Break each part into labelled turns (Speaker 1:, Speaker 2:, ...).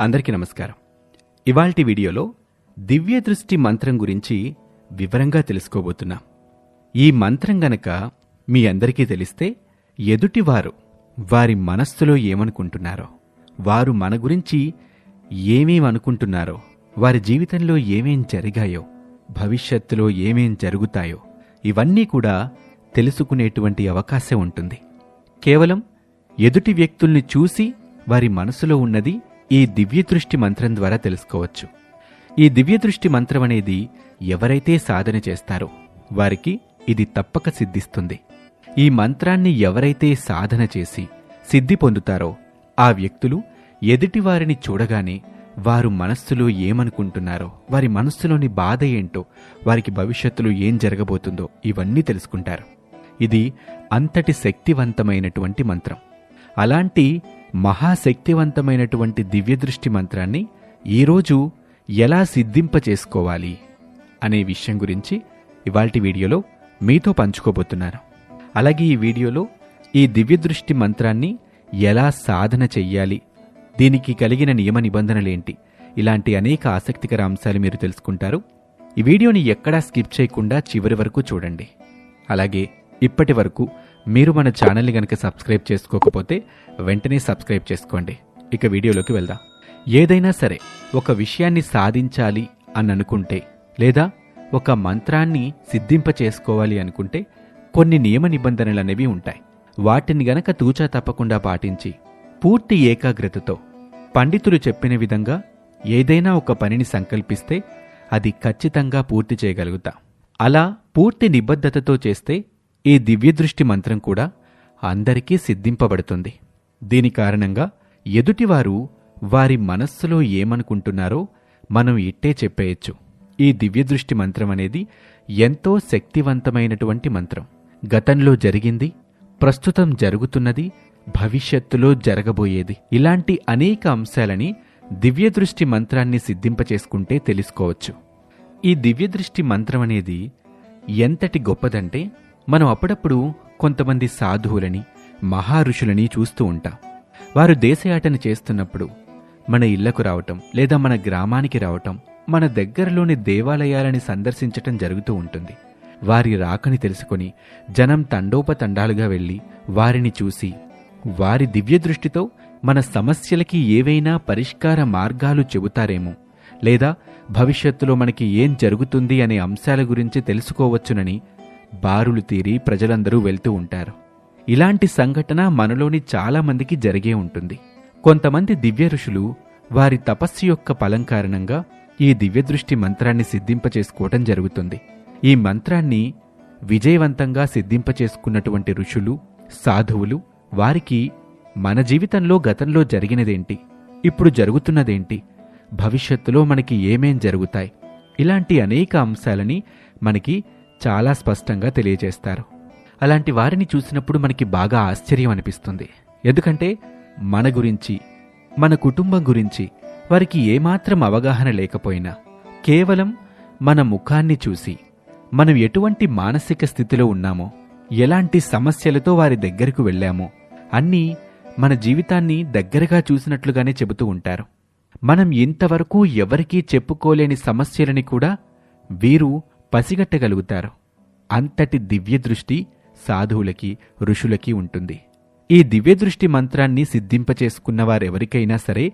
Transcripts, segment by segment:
Speaker 1: అందరికీ నమస్కారం. ఇవాల్టి వీడియోలో దివ్య దృష్టి మంత్రం గురించి వివరంగా తెలుసుకోబోతున్నాం. ఈ మంత్రం గనక మీ అందరికీ తెలిస్తే ఎదుటివారు వారి మనస్సులో ఏమనుకుంటున్నారో వారు మన గురించి ఏమేం అనుకుంటున్నారో వారి జీవితంలో ఏమేం జరిగాయో భవిష్యత్తులో ఏమేం జరుగుతాయో ఇవన్నీ కూడా తెలుసుకునేటువంటి అవకాశం ఉంటుంది. కేవలం ఎదుటి వ్యక్తుల్ని చూసి వారి మనసులో ఉన్నది ఈ దివ్యదృష్టి మంత్రం ద్వారా తెలుసుకోవచ్చు. ఈ దివ్యదృష్టి మంత్రం అనేది ఎవరైతే సాధన చేస్తారో వారికి ఇది తప్పక సిద్ధిస్తుంది. ఈ మంత్రాన్ని ఎవరైతే సాధన చేసి సిద్ధి పొందుతారో ఆ వ్యక్తులు ఎదుటివారిని చూడగానే వారు మనస్సులో ఏమనుకుంటున్నారో వారి మనస్సులోని బాధ ఏంటో వారికి భవిష్యత్తులో ఏం జరగబోతుందో ఇవన్నీ తెలుసుకుంటారు. ఇది అంతటి శక్తివంతమైనటువంటి మంత్రం. అలాంటి మహాశక్తివంతమైనటువంటి దివ్యదృష్టి మంత్రాన్ని ఈరోజు ఎలా సిద్ధింప చేసుకోవాలి అనే విషయం గురించి ఇవాల్టి వీడియోలో మీతో పంచుకోబోతున్నాను అలాగే ఈ వీడియోలో ఈ దివ్యదృష్టి మంత్రాన్ని ఎలా సాధన చెయ్యాలి దీనికి కలిగిన నియమ నిబంధనలేంటి ఇలాంటి అనేక ఆసక్తికర అంశాలు మీరు తెలుసుకుంటారు. ఈ వీడియోని ఎక్కడా స్కిప్ చేయకుండా చివరి వరకు చూడండి. అలాగే ఇప్పటి వరకు మీరు మన ఛానల్ని కనుక సబ్స్క్రైబ్ చేసుకోకపోతే వెంటనే సబ్స్క్రైబ్ చేసుకోండి. ఇక వీడియోలోకి వెళ్దాం. ఏదైనా సరే ఒక విషయాన్ని సాధించాలి అని అనుకుంటే లేదా ఒక మంత్రాన్ని సిద్ధింప చేసుకోవాలి అనుకుంటే కొన్ని నియమ నిబంధనలు అనేవి ఉంటాయి. వాటిని గనక తూచా తప్పకుండా పాటించి పూర్తి ఏకాగ్రతతో పండితులు చెప్పిన విధంగా ఏదైనా ఒక పనిని సంకల్పిస్తే అది ఖచ్చితంగా పూర్తి చేయగలుగుతా. అలా పూర్తి నిబద్ధతతో చేస్తే ఈ దివ్యదృష్టి మంత్రం కూడా అందరికీ సిద్ధింపబడుతుంది. దీని కారణంగా ఎదుటివారు వారి మనస్సులో ఏమనుకుంటున్నారో మనం ఇట్టే చెప్పేయచ్చు. ఈ దివ్యదృష్టి మంత్రం అనేది ఎంతో శక్తివంతమైనటువంటి మంత్రం. గతంలో జరిగింది ప్రస్తుతం జరుగుతున్నది భవిష్యత్తులో జరగబోయేది. ఇలాంటి అనేక అంశాలని దివ్యదృష్టి మంత్రాన్ని సిద్ధింపచేసుకుంటే తెలుసుకోవచ్చు. ఈ దివ్యదృష్టి మంత్రం అనేది ఎంతటి గొప్పదంటే మనం అప్పుడప్పుడు కొంతమంది సాధువులని మహారుషులని చూస్తూ ఉంటాం. వారు దేశయాటన చేస్తున్నప్పుడు మన ఇళ్ళకు రావటం లేదా మన గ్రామానికి రావటం మన దగ్గరలోని దేవాలయాలని సందర్శించటం జరుగుతూ ఉంటుంది. వారి రాకని తెలుసుకొని జనం తండోపతండాలుగా వెళ్ళి వారిని చూసి వారి దివ్య దృష్టితో మన సమస్యలకి ఏవైనా పరిష్కార మార్గాలు చెబుతారేమో లేదా భవిష్యత్తులో మనకి ఏం జరుగుతుంది అనే అంశాల గురించి తెలుసుకోవచ్చునని బారులు తీరి ప్రజలందరూ వెళ్తూ ఉంటారు. ఇలాంటి సంఘటన మనలోని చాలామందికి జరిగే ఉంటుంది. కొంతమంది దివ్య ఋషులు వారి తపస్సు యొక్క ఫలం కారణంగా ఈ దివ్యదృష్టి మంత్రాన్ని సిద్ధింపచేసుకోవటం జరుగుతుంది. ఈ మంత్రాన్ని విజయవంతంగా సిద్ధింపచేసుకున్నటువంటి ఋషులు సాధువులు వారికి మన జీవితంలో గతంలో జరిగినదేంటి? ఇప్పుడు జరుగుతున్నదేంటి? భవిష్యత్తులో మనకి ఏమేం జరుగుతాయి? ఇలాంటి అనేక అంశాలని మనకి చాలా స్పష్టంగా తెలియజేస్తారు. అలాంటి వారిని చూసినప్పుడు మనకి బాగా ఆశ్చర్యం అనిపిస్తుంది. ఎందుకంటే మన గురించి మన కుటుంబం గురించి వారికి ఏమాత్రం అవగాహన లేకపోయినా కేవలం మన ముఖాన్ని చూసి మనం ఎటువంటి మానసిక స్థితిలో ఉన్నామో ఎలాంటి సమస్యలతో వారి దగ్గరకు వెళ్ళామో అన్నీ మన జీవితాన్ని దగ్గరగా చూసినట్లుగానే చెబుతూ ఉంటారు. మనం ఇంతవరకు ఎవరికీ చెప్పుకోలేని సమస్యలని కూడా వీరు పసిగట్టగలుగుతారు. అంతటి దివ్య దృష్టి సాధువులకి ఋషులకి ఉంటుంది. ఈ దివ్యదృష్టి మంత్రాన్ని సిద్ధింపచేసుకున్న వారెవరికైనా సరే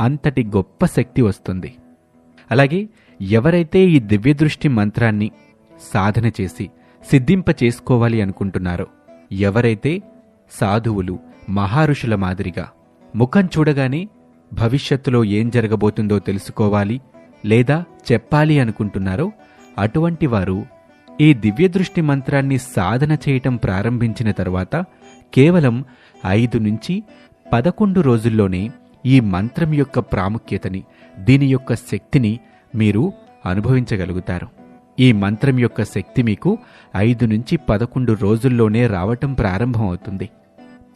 Speaker 1: అంతటి గొప్ప శక్తి వస్తుంది. అలాగే ఎవరైతే ఈ దివ్యదృష్టి మంత్రాన్ని సాధన చేసి సిద్ధింప చేసుకోవాలి అనుకుంటున్నారో ఎవరైతే సాధువులు మహారుషుల మాదిరిగా ముఖం చూడగానే భవిష్యత్తులో ఏం జరగబోతుందో తెలుసుకోవాలి లేదా చెప్పాలి అనుకుంటున్నారో అటువంటి వారు ఈ దివ్యదృష్టి మంత్రాన్ని సాధన చేయటం ప్రారంభించిన తర్వాత కేవలం ఐదు నుంచి పదకొండు రోజుల్లోనే ఈ మంత్రం యొక్క ప్రాముఖ్యతని దీని యొక్క శక్తిని మీరు అనుభవించగలుగుతారు. ఈ మంత్రం యొక్క శక్తి మీకు ఐదు నుంచి పదకొండు రోజుల్లోనే రావటం ప్రారంభమవుతుంది.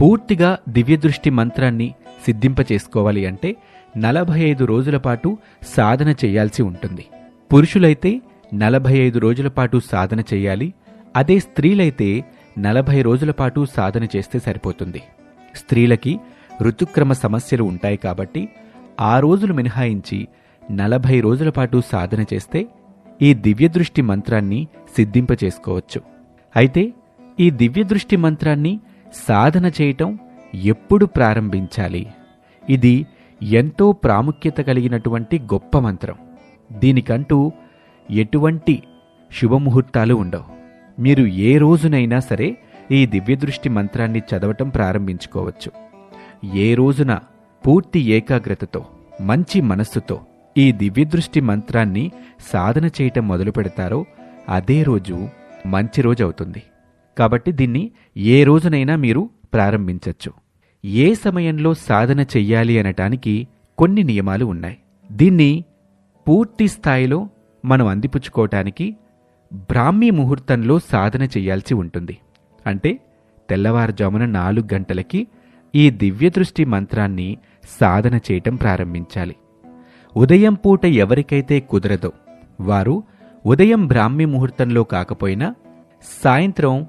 Speaker 1: పూర్తిగా దివ్యదృష్టి మంత్రాన్ని సిద్ధింపచేసుకోవాలి అంటే నలభై ఐదు రోజుల పాటు సాధన చేయాల్సి ఉంటుంది. పురుషులైతే నలభై ఐదు రోజుల పాటు సాధన చేయాలి. అదే స్త్రీలైతే నలభై రోజుల పాటు సాధన చేస్తే సరిపోతుంది. స్త్రీలకి ఋతుక్రమ సమస్యలు ఉంటాయి కాబట్టి ఆ రోజులు మినహాయించి నలభై రోజుల పాటు సాధన చేస్తే ఈ దివ్యదృష్టి మంత్రాన్ని సిద్ధింపచేసుకోవచ్చు అయితే ఈ దివ్యదృష్టి మంత్రాన్ని సాధన చేయటం ఎప్పుడు ప్రారంభించాలి? ఇది ఎంతో ప్రాముఖ్యత కలిగినటువంటి గొప్ప మంత్రం. దీనికంటూ ఎటువంటి శుభముహూర్తాలు ఉండవు. మీరు ఏ రోజునైనా సరే ఈ దివ్యదృష్టి మంత్రాన్ని చదవటం ప్రారంభించుకోవచ్చు. ఏ రోజున పూర్తి ఏకాగ్రతతో మంచి మనస్సుతో ఈ దివ్యదృష్టి మంత్రాన్ని సాధన చేయటం మొదలు పెడతారో అదే రోజు మంచి రోజు అవుతుంది. కాబట్టి దీన్ని ఏ రోజునైనా మీరు ప్రారంభించవచ్చు ఏ సమయంలో సాధన చెయ్యాలి అనటానికి కొన్ని నియమాలు ఉన్నాయి. దీన్ని పూర్తి స్థాయిలో మనం అందిపుచ్చుకోవటానికి బ్రాహ్మీ ముహూర్తంలో సాధన చేయాల్సి ఉంటుంది. అంటే తెల్లవారుజామున నాలుగు గంటలకి ఈ దివ్యదృష్టి మంత్రాన్ని సాధన చేయటం ప్రారంభించాలి. ఉదయం పూట ఎవరికైతే కుదరదో వారు ఉదయం బ్రాహ్మీ ముహూర్తంలో కాకపోయినా సాయంత్రం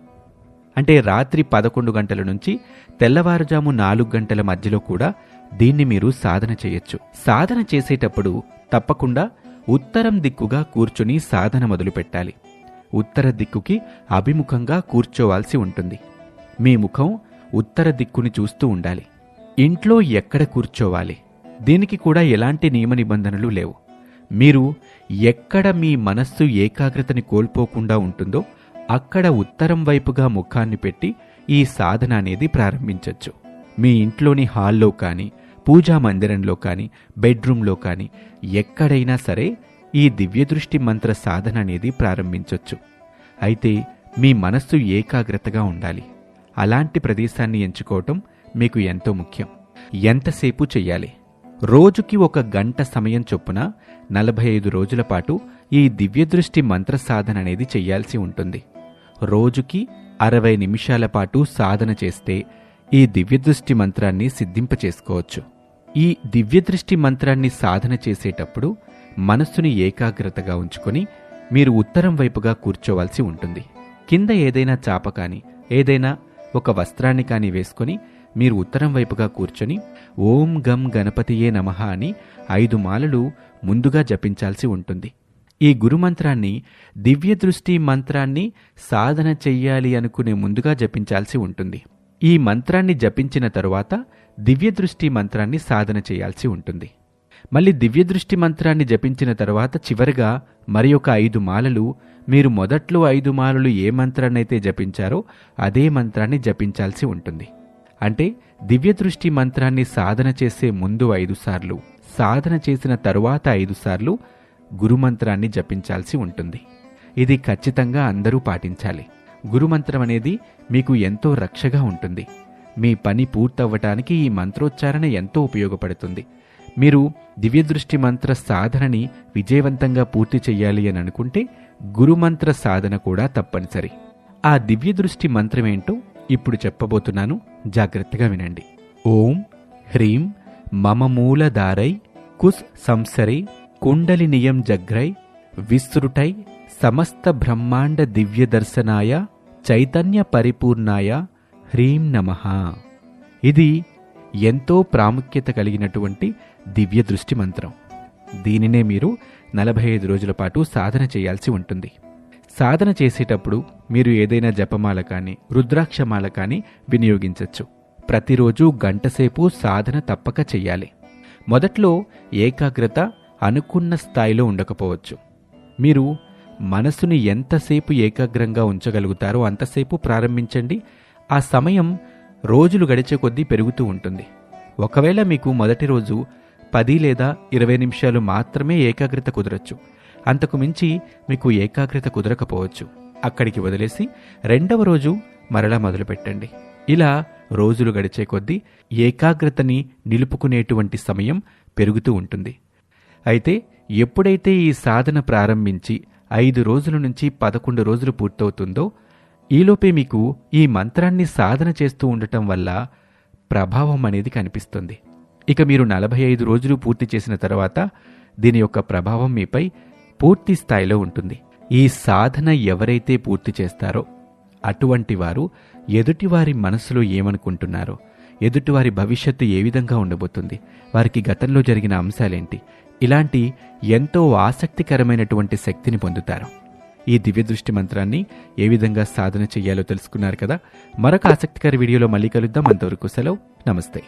Speaker 1: అంటే రాత్రి పదకొండు గంటల నుంచి తెల్లవారుజాము నాలుగు గంటల మధ్యలో కూడా దీన్ని మీరు సాధన చేయొచ్చు. సాధన చేసేటప్పుడు తప్పకుండా ఉత్తరం దిక్కుగా కూర్చుని సాధన మొదలుపెట్టాలి. ఉత్తర దిక్కుకి అభిముఖంగా కూర్చోవాల్సి ఉంటుంది. మీ ముఖం ఉత్తర దిక్కుని చూస్తూ ఉండాలి. ఇంట్లో ఎక్కడ కూర్చోవాలి? దీనికి కూడా ఎలాంటి నియమ నిబంధనలు లేవు. మీరు ఎక్కడ మీ మనస్సు ఏకాగ్రతని కోల్పోకుండా ఉంటుందో అక్కడ ఉత్తరం వైపుగా ముఖాన్ని పెట్టి ఈ సాధన అనేది ప్రారంభించవచ్చు మీ ఇంట్లోని హాల్లో కానీ పూజా మందిరంలో కానీ బెడ్రూమ్లో కానీ ఎక్కడైనా సరే ఈ దివ్యదృష్టి మంత్ర సాధన అనేది ప్రారంభించవచ్చు అయితే మీ మనస్సు ఏకాగ్రతగా ఉండాలి. అలాంటి ప్రదేశాన్ని ఎంచుకోవటం మీకు ఎంతో ముఖ్యం. ఎంతసేపు చెయ్యాలి? రోజుకి ఒక గంట సమయం చొప్పున నలభై ఐదు రోజుల పాటు ఈ దివ్యదృష్టి మంత్ర సాధన అనేది చెయ్యాల్సి ఉంటుంది. రోజుకి అరవై నిమిషాల పాటు సాధన చేస్తే ఈ దివ్యదృష్టి మంత్రాన్ని సిద్ధింపచేసుకోవచ్చు. ఈ దివ్యదృష్టి మంత్రాన్ని సాధన చేసేటప్పుడు మనస్సుని ఏకాగ్రతగా ఉంచుకొని మీరు ఉత్తరం వైపుగా కూర్చోవలసి ఉంటుంది. కింద ఏదైనా చాప కాని ఏదైనా ఒక వస్త్రాన్ని కాని వేసుకొని మీరు ఉత్తరం వైపుగా కూర్చొని ఓం గం గణపతియే నమః అని ఐదు మాలలు ముందుగా జపించాల్సి ఉంటుంది. ఈ గురుమంత్రాన్ని దివ్య దృష్టి మంత్రాన్ని సాధన చెయ్యాలి అనుకునే ముందుగా జపించాల్సి ఉంటుంది. ఈ మంత్రాన్ని జపించిన తరువాత దివ్యదృష్టి మంత్రాన్ని సాధన చేయాల్సి ఉంటుంది. మళ్ళీ దివ్యదృష్టి మంత్రాన్ని జపించిన తరువాత చివరిగా మరి ఒక ఐదు మాలలు మీరు మొదట్లో ఐదు మాలలు ఏ మంత్రాన్నైతే జపించారో అదే మంత్రాన్ని జపించాల్సి ఉంటుంది. అంటే దివ్యదృష్టి మంత్రాన్ని సాధన చేసే ముందు ఐదు సార్లు సాధన చేసిన తరువాత ఐదు సార్లు గురుమంత్రాన్ని జపించాల్సి ఉంటుంది. ఇది ఖచ్చితంగా అందరూ పాటించాలి. గురుమంత్రం అనేది మీకు ఎంతో రక్షగా ఉంటుంది. మీ పని పూర్తవ్వటానికి ఈ మంత్రోచ్చారణ ఎంతో ఉపయోగపడుతుంది. మీరు దివ్యదృష్టి మంత్ర సాధనని విజయవంతంగా పూర్తి చెయ్యాలి అని అనుకుంటే గురుమంత్ర సాధన కూడా తప్పనిసరి. ఆ దివ్యదృష్టి మంత్రమేంటో ఇప్పుడు చెప్పబోతున్నాను. జాగ్రత్తగా వినండి. ఓం హ్రీం మమ మూలధారై కుస్ సంసరై కుండలినియం జగ్రై విస్తృటై సమస్త బ్రహ్మాండ దివ్య దర్శనాయ చైతన్య పరిపూర్ణాయ హ్రీం నమః. ఇది ఎంతో ప్రాముఖ్యత కలిగినటువంటి దివ్య దృష్టి మంత్రం. దీనినే మీరు నలభై ఐదు రోజుల పాటు సాధన చేయాల్సి ఉంటుంది. సాధన చేసేటప్పుడు మీరు ఏదైనా జపమాల కానీ రుద్రాక్షమాల కానీ వినియోగించవచ్చు ప్రతిరోజు గంటసేపు సాధన తప్పక చెయ్యాలి. మొదట్లో ఏకాగ్రత అనుకున్న స్థాయిలో ఉండకపోవచ్చు. మీరు మనసుని ఎంతసేపు ఏకాగ్రంగా ఉంచగలుగుతారో అంతసేపు ప్రారంభించండి. ఆ సమయం రోజులు గడిచే కొద్దీ పెరుగుతూ ఉంటుంది. ఒకవేళ మీకు మొదటి రోజు పది లేదా ఇరవై నిమిషాలు మాత్రమే ఏకాగ్రత కుదరచ్చు. అంతకు మించి మీకు ఏకాగ్రత కుదరకపోవచ్చు. అక్కడికి వదిలేసి రెండవ రోజు మరలా మొదలుపెట్టండి. ఇలా రోజులు గడిచే కొద్దీ ఏకాగ్రతని నిలుపుకునేటువంటి సమయం పెరుగుతూ ఉంటుంది. అయితే ఎప్పుడైతే ఈ సాధన ప్రారంభించి ఐదు రోజుల నుంచి పదకొండు రోజులు పూర్తవుతుందో ఈలోపే మీకు ఈ మంత్రాన్ని సాధన చేస్తూ ఉండటం వల్ల ప్రభావం అనేది కనిపిస్తుంది. ఇక మీరు నలభై ఐదు రోజులు పూర్తి చేసిన తర్వాత దీని యొక్క ప్రభావం మీపై పూర్తి స్థాయిలో ఉంటుంది. ఈ సాధన ఎవరైతే పూర్తి చేస్తారో అటువంటి వారు ఎదుటివారి మనసులో ఏమనుకుంటున్నారో ఎదుటివారి భవిష్యత్తు ఏ విధంగా ఉండబోతుంది వారికి గతంలో జరిగిన అంశాలేంటి ఇలాంటి ఎంతో ఆసక్తికరమైనటువంటి శక్తిని పొందుతారు. ఈ దివ్య దృష్టి మంత్రాన్ని ఏ విధంగా సాధన చేయాలో తెలుసుకున్నారు కదా? మరొక ఆసక్తికర వీడియోలో మళ్ళీ కలుద్దాం. అంతవరకు సెలవు. నమస్తే.